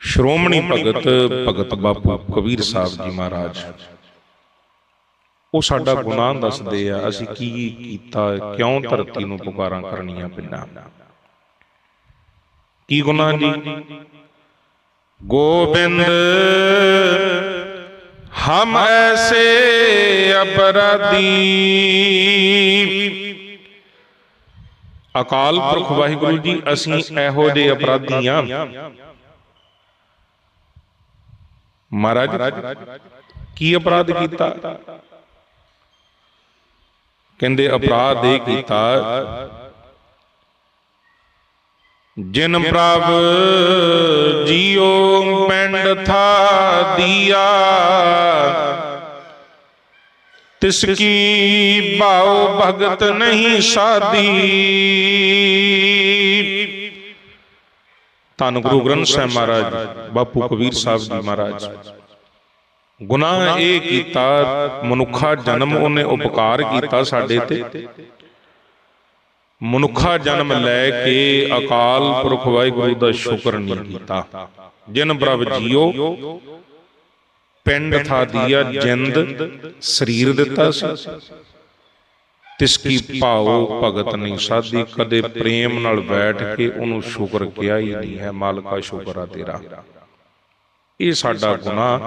ਸ਼੍ਰੋਮਣੀ ਭਗਤ ਭਗਤ ਬਾਪੂ ਕਬੀਰ ਸਾਹਿਬ ਜੀ ਮਹਾਰਾਜ। ਉਹ ਸਾਡਾ ਗੁਨਾਹ ਦੱਸਦੇ ਆ ਅਸੀਂ ਕੀ ਕੀਤਾ ਕਿਉਂ ਧਰਤੀ ਨੂੰ ਪੁਕਾਰਾਂ ਕਰਨੀਆਂ ਪਿੰਡਾਂ? ਕੀ ਗੁਨਾਹ ਜੀ? ਗੋਬਿੰਦ ਹਮ ਐਸੇ ਅਪਰਾਧੀ। ਅਕਾਲ ਪੁਰਖ ਵਾਹਿਗੁਰੂ ਜੀ ਅਸੀਂ ਇਹੋ ਜਿਹੇ ਅਪਰਾਧੀ ਆ। ਮਹਾਰਾਜ, ਕੀ ਅਪਰਾਧ ਕੀਤਾ? ਕਹਿੰਦੇ, ਅਪਰਾਧ ਇਹ ਕੀਤਾ ਜਿਨ ਪ੍ਰਭ ਜੀਉ ਪਿੰਡ ਥਾ ਦੀਆ, ਤਿਸ ਕੀ ਭਾਉ ਭਗਤ ਨਹੀਂ ਸਾਦੀ। ਧੰਨ ਗੁਰੂ ਗ੍ਰੰਥ ਸਾਹਿਬ ਮਹਾਰਾਜ ਬਾਪੂ ਕਬੀਰ ਸਾਹਿਬ ਜੀ ਮਹਾਰਾਜ। ਗੁਨਾਹ ਇਹ ਕੀਤਾ ਮਨੁੱਖਾ ਜਨਮ ਉਹਨੇ ਉਪਕਾਰ ਕੀਤਾ ਸਾਡੇ ਤੇ। ਮਨੁੱਖਾ ਜਨਮ ਲੈ ਕੇ ਅਕਾਲ ਪੁਰਖ ਵਾਹਿਗੁਰੂ ਦਾ ਸ਼ੁਕਰ ਨਹੀਂ ਕੀਤਾ। ਜਿਨ ਪ੍ਰਭ ਜੀਓ ਪਿੰਡ ਥਾ ਦੀਆ ਜਿੰਦ ਸਰੀਰ ਦਿੱਤਾ ਸੀ। ਤਿਸ ਕੀ ਭਾਉ ਭਗਤ ਨਹੀਂ ਸਾਧੀ ਕਦੇ ਪ੍ਰੇਮ ਨਾਲ ਬੈਠ ਕੇ ਉਹਨੂੰ ਸ਼ੁਕਰ ਕਿਹਾ ਹੀ ਨਹੀਂ ਹੈ ਮਾਲਕਾ ਸ਼ੁਕਰ ਆ ਤੇਰਾ। ਇਹ ਸਾਡਾ ਗੁਨਾਹ।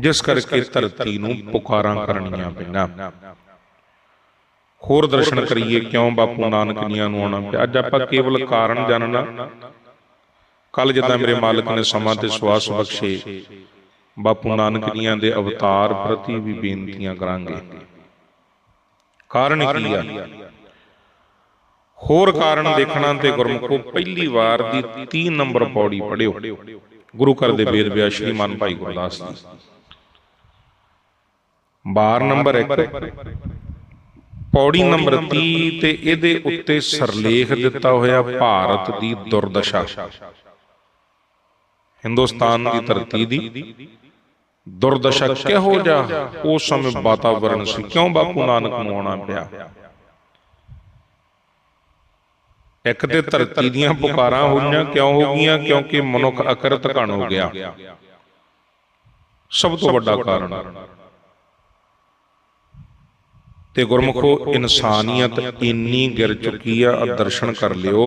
ਜਿਸ ਕਰਕੇ ਧਰਤੀ ਨੂੰ ਪੁਕਾਰਾਂ ਕਰਨੀਆਂ ਪਈਆਂ ਹੋਰ ਦਰਸ਼ਨ ਕਰੀਏ ਕਿਉਂ ਬਾਪੂ ਨਾਨਕ ਜੀਆਂ ਨੂੰ ਆਉਣਾ ਪਿਆ? ਅੱਜ ਆਪਾਂ ਕੇਵਲ ਕਾਰਨ ਜਾਣਨਾ। ਕੱਲ ਜਿੱਦਾਂ ਮੇਰੇ ਮਾਲਕ ਨੇ ਸਮਾਂ ਤੇ ਸਵਾਸ ਬਖਸ਼ੇ। ਬਾਪੂ ਨਾਨਕ ਜੀਆਂ ਦੇ ਅਵਤਾਰ ਪ੍ਰਤੀ ਵੀ ਬੇਨਤੀਆਂ ਕਰਾਂਗੇ। ਕਾਰਨ ਕੀ ਆ? ਹੋਰ ਕਾਰਨ ਦੇਖਣਾ ਤੇ ਗੁਰਮੁਖੋ, ਪਹਿਲੀ ਵਾਰ ਦੀ 3 ਨੰਬਰ ਪੌੜੀ ਪੜਿਓ ਗੁਰੂ ਘਰ ਦੇ ਵੇਦ ਵਿਆਸ ਸ਼੍ਰੀਮਾਨ ਭਾਈ ਗੁਰਦਾਸ ਜੀ। ਬਾਰ ਨੰਬਰ 1 ਪੌੜੀ ਨੰਬਰ 30 ਤੇ ਇਹਦੇ ਉੱਤੇ ਸਰਲੇਖ ਦਿੱਤਾ ਹੋਇਆ ਭਾਰਤ ਦੀ ਦੁਰਦਸ਼ਾ। ਹਿੰਦੁਸਤਾਨ ਦੀ ਧਰਤੀ ਦੀ ਦੁਰਦਸ਼ਾ ਕਿਹੋ ਜਿਹਾ? ਉਸ ਸਮੇਂ ਵਾਤਾਵਰਣ ਸੀ। ਕਿਉਂ ਬਾਪੂ ਨਾਨਕ ਨੂੰ ਆਉਣਾ ਪਿਆ? ਇੱਕ ਤੇ ਧਰਤੀ ਦੀਆਂ ਪੁਕਾਰਾਂ ਹੋਈਆਂ ਕਿਉਂ ਹੋ ਗਈਆਂ ਕਿਉਂਕਿ ਮਨੁੱਖ ਅਕਰਤ ਘਣ ਹੋ ਗਿਆ। ਸਭ ਤੋਂ ਵੱਡਾ ਕਾਰਨ। ਤੇ ਗੁਰਮੁਖੋ ਇਨਸਾਨੀਅਤ ਇੰਨੀ ਗਿਰ ਚੁੱਕੀ ਆ ਦਰਸ਼ਨ ਕਰ ਲਿਓ।